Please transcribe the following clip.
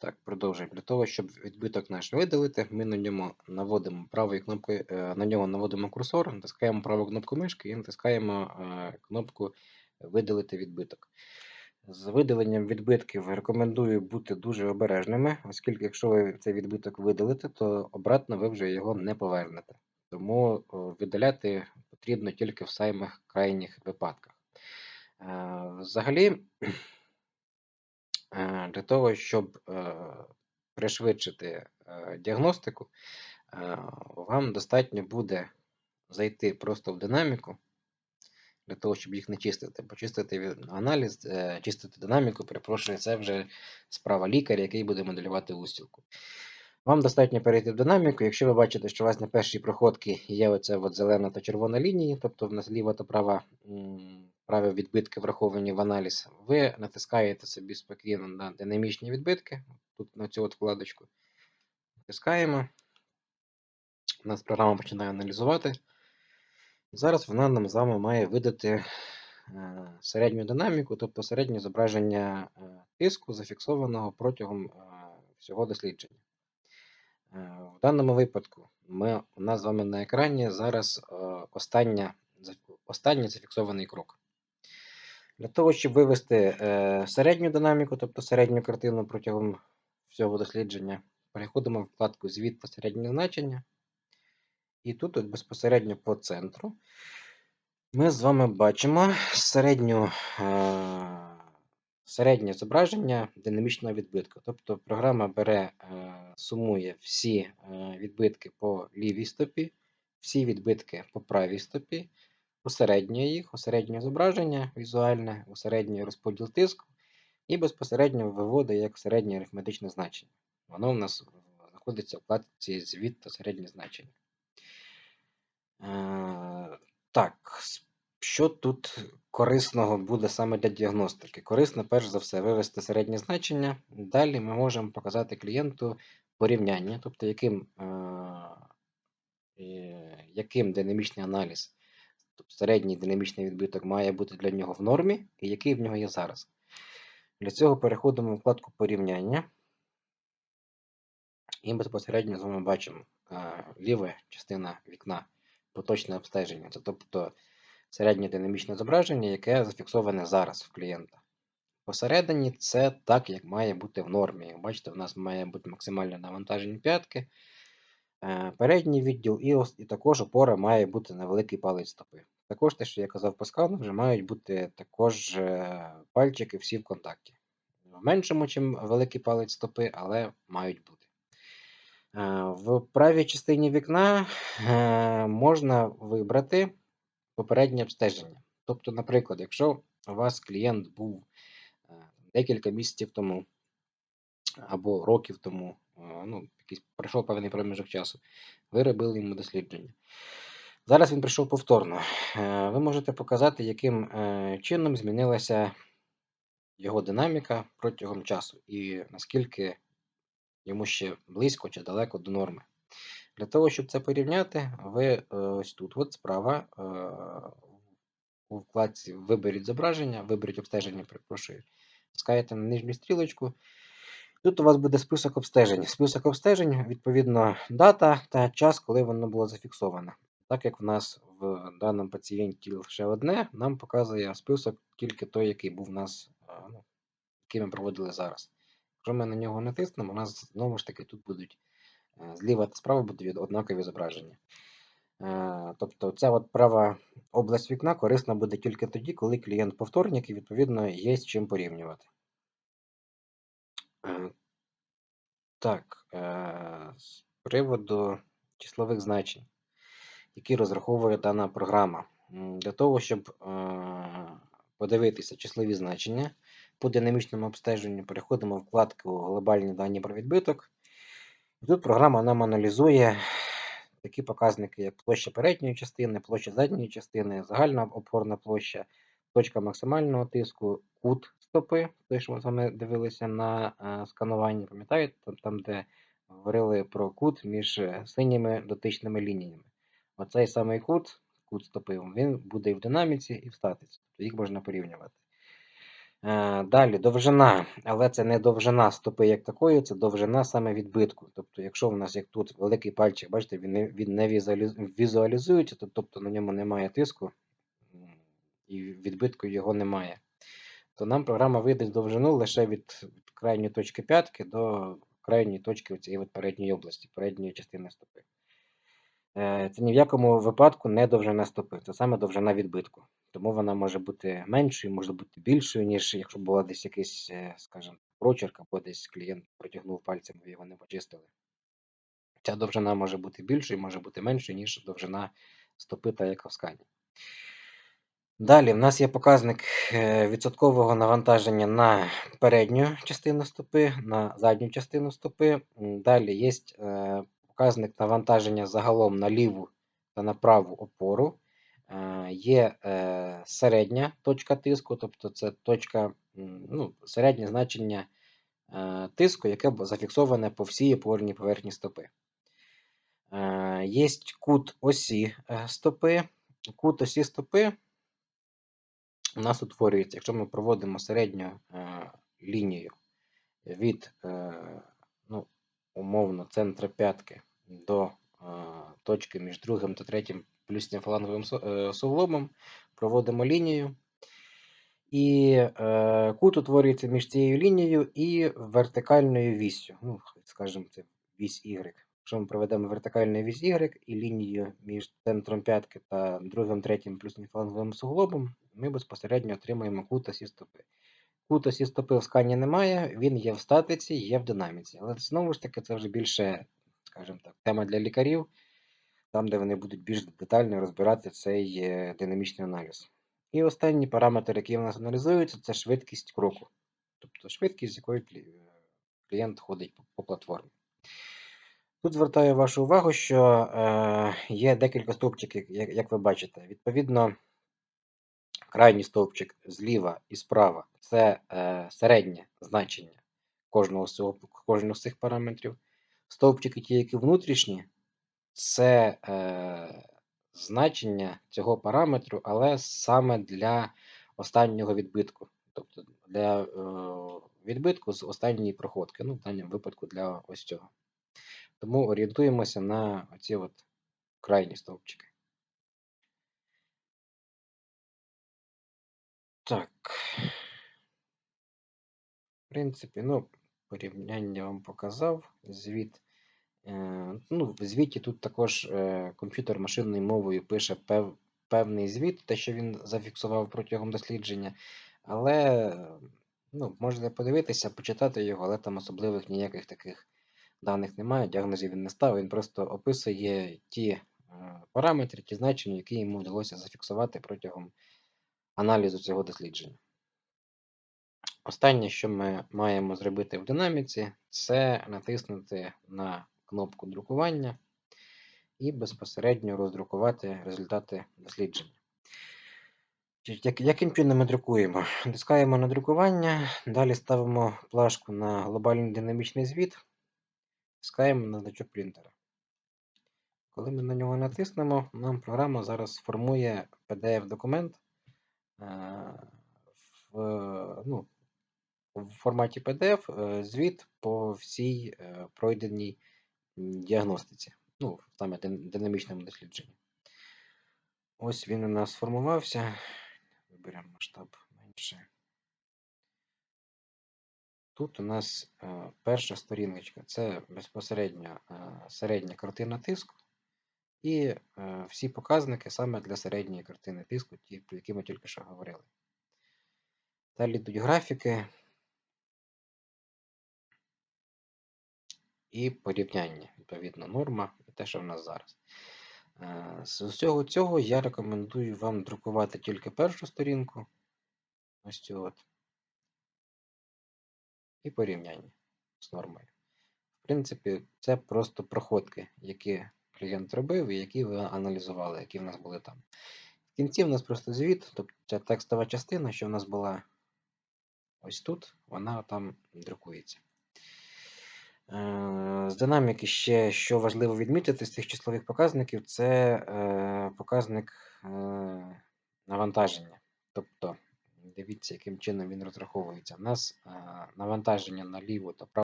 Так, продовжуємо. Для того, щоб відбиток наш видалити, ми на ньому наводимо правою кнопкою, е, на нього наводимо курсор, натискаємо праву кнопку мишки і натискаємо е, кнопку Видалити відбиток. З видаленням відбитків рекомендую бути дуже обережними, оскільки якщо ви цей відбиток видалите, то обратно ви вже його не повернете. Тому о, видаляти потрібно тільки в самих крайніх випадках. Е, Взагалі, Е, Для того, щоб е, пришвидшити е, діагностику, е, вам достатньо буде зайти просто в динаміку, для того, щоб їх не чистити. Почистити аналіз, е, чистити динаміку, перепрошую, це вже справа лікаря, який буде моделювати устілку. Вам достатньо перейти в динаміку. Якщо ви бачите, що у вас на першій проходці є оця от зелена та червона лінії, тобто в нас ліва та права, праві відбитки враховані в аналіз, ви натискаєте собі спокійно на динамічні відбитки, тут на цю от вкладочку. Натискаємо. У нас програма починає аналізувати. Зараз вона нам з вами має видати е, середню динаміку, тобто середнє зображення е, тиску, зафіксованого протягом е, всього дослідження. В даному випадку ми, у нас з вами на екрані зараз останній зафіксований крок. Для того, щоб вивести е, середню динаміку, тобто середню картину протягом всього дослідження, переходимо в вкладку Звіт та середнє значення. І тут от безпосередньо по центру ми з вами бачимо середню, е, середнє зображення динамічного відбитку. Тобто програма бере, е, сумує всі е, відбитки по лівій стопі, всі відбитки по правій стопі, усереднює їх, усереднює зображення візуальне, усереднює розподіл тиску і безпосередньо виводить як середнє арифметичне значення. Воно у нас знаходиться в вкладці звіт та середнє значення. Е, Так, що тут корисного буде саме для діагностики? Корисно, перш за все, вивести середнє значення. Далі ми можемо показати клієнту порівняння, тобто яким, е, яким динамічний аналіз, тобто середній динамічний відбиток має бути для нього в нормі, і який в нього є зараз. Для цього переходимо в вкладку порівняння. І безпосередньо з вами бачимо е, ліва частина вікна поточне обстеження. Це тобто середнє динамічне зображення, яке зафіксоване зараз в клієнта. Посередині це так, як має бути в нормі. Бачите, в нас має бути максимальне навантаження п'ятки, передній відділ і, і також опора має бути на великий палець стопи. Також те, що я казав по скану, вже мають бути також е, пальчики всі в контакті. В меншому, ніж великий палець стопи, але мають бути. Е, В правій частині вікна е, можна вибрати попереднє обстеження. Тобто, наприклад, якщо у вас клієнт був е, декілька місяців тому або років тому, е, ну, якийсь пройшов певний проміжок часу, ви робили йому дослідження. Зараз він прийшов повторно. Е, Ви можете показати, яким е, чином змінилася його динаміка протягом часу і наскільки йому ще близько чи далеко до норми. Для того, щоб це порівняти, ви е, ось тут, от справа, у вкладці Виберіть зображення, виберіть обстеження, перепрошую, скаєте на нижню стрілочку. Тут у вас буде список обстежень. Список обстежень, відповідно, дата та час, коли воно було зафіксовано. Так як в нас в даному пацієнті лише одне, нам показує список тільки той, який був у нас, е, ну, який ми проводили зараз. Якщо ми на нього натиснемо, у нас знову ж таки тут будуть е, зліва та справа будуть однакові зображення. Е, Тобто ця от права область вікна корисна буде тільки тоді, коли клієнт повторник і відповідно є з чим порівнювати. Е, Так, е, з приводу числових значень, які розраховує дана програма. Для того, щоб е, подивитися числові значення по динамічному обстеженню, переходимо в вкладку Глобальні дані про відбиток. І тут програма нам аналізує такі показники, як площа передньої частини, площа задньої частини, загальна опорна площа, точка максимального тиску, кут стопи, той, що ми з вами дивилися на е, скануванні, пам'ятаєте, там, де говорили про кут між е, синіми дотичними лініями. Оцей самий кут, кут стопи, він буде і в динаміці, і в статиці. Тобто їх можна порівнювати. Е, Далі довжина, але це не довжина стопи як такої, це довжина саме відбитку. Тобто, якщо в нас як тут великий пальчик, бачите, він не, він не візуалізується, тобто на ньому немає тиску і відбитку його немає, то нам програма видасть довжину лише від, крайньої точки п'ятки до крайньої точки цієї передньої області, передньої частини стопи. Е, Це ні в якому випадку не довжина стопи, це саме довжина відбитку. Тому вона може бути меншою, може бути більшою, ніж якщо була десь якийсь, е, скажімо, прочерк, або десь клієнт протягнув пальцем, ви його не почистили. Ця довжина може бути більшою, може бути меншою, ніж довжина стопи та скані. Далі в нас є показник е, відсоткового навантаження на передню частину стопи, на задню частину стопи. Далі є е, показник навантаження загалом на ліву та на праву опору. Е, Є середня точка тиску, тобто це точка, ну, середнє значення тиску, яке зафіксоване по всій опорній поверхні стопи. Є кут осі стопи. Кут осі стопи у нас утворюється, якщо ми проводимо середню е, лінію від е, ну, умовно центра п'ятки до е, точки між другим та третім плюсним фаланговим е, суглобом, проводимо лінію. І е, кут утворюється між цією лінією і вертикальною віссю. Ну, скажімо, це вісь Y. Якщо ми проведемо вертикальну вісь Y і лінію між центром п'ятки та другим, третім плюсним фаланговим суглобом, ми безпосередньо отримаємо кут осі стопи. Кут осі стопи в скані немає, він є в статиці, є в динаміці. Але знову ж таки, це вже більше, скажімо так, тема для лікарів, там, де вони будуть більш детально розбирати цей е, динамічний аналіз. І останній параметр, який у нас аналізується, це швидкість кроку. Тобто швидкість, з якою клієнт ходить по платформі. Тут звертаю вашу увагу, що е, є декілька стовпчиків, як, як ви бачите. Відповідно, крайній стовпчик зліва і справа це е, середнє значення кожного з, цього, кожного з цих параметрів. Стовпчики, ті, які внутрішні, це е, значення цього параметру, але саме для останнього відбитку. Тобто для е, відбитку з останньої проходки. Ну, в даному випадку для ось цього. Тому орієнтуємося на оці от крайні стовпчики. Так. В принципі, ну, порівняння вам показав. Звіт. Е, ну, в звіті тут також е, комп'ютер машинною мовою пише пев, певний звіт, те, що він зафіксував протягом дослідження. Але ну, можете подивитися, почитати його, але там особливих ніяких таких даних немає. Діагнозів він не ставив, він просто описує ті е, параметри, ті значення, які йому вдалося зафіксувати протягом аналізу цього дослідження. Останнє, що ми маємо зробити в динаміці, це натиснути на кнопку друкування і безпосередньо роздрукувати результати дослідження. Яким чином ми друкуємо? Натискаємо на друкування, далі ставимо плашку на глобальний динамічний звіт, натискаємо на значок принтера. Коли ми на нього натиснемо, нам програма зараз сформує PDF-документ в, ну, в форматі PDF е, звіт по всій е, пройденій діагностиці, ну, саме динамічному дослідженні. Ось він у нас сформувався. Виберемо масштаб менше. Тут у нас е, перша сторіночка це безпосередньо е, середня картина тиску. І е, всі показники саме для середньої картини тиску, ті, про які ми тільки що говорили. Далі йдуть графіки і порівняння, відповідно, норма і те, що в нас зараз. З усього цього я рекомендую вам друкувати тільки першу сторінку. Ось цю от. І порівняння з нормою. В принципі, це просто проходки, які клієнт робив і які ви аналізували, які в нас були там. В кінці в нас просто звіт, тобто ця текстова частина, що в нас була ось тут, вона там друкується. Е, З динаміки ще, що важливо відмітити з цих числових показників, це е, показник е, навантаження. Тобто, Дивіться, яким чином він розраховується. У нас навантаження на ліву та праву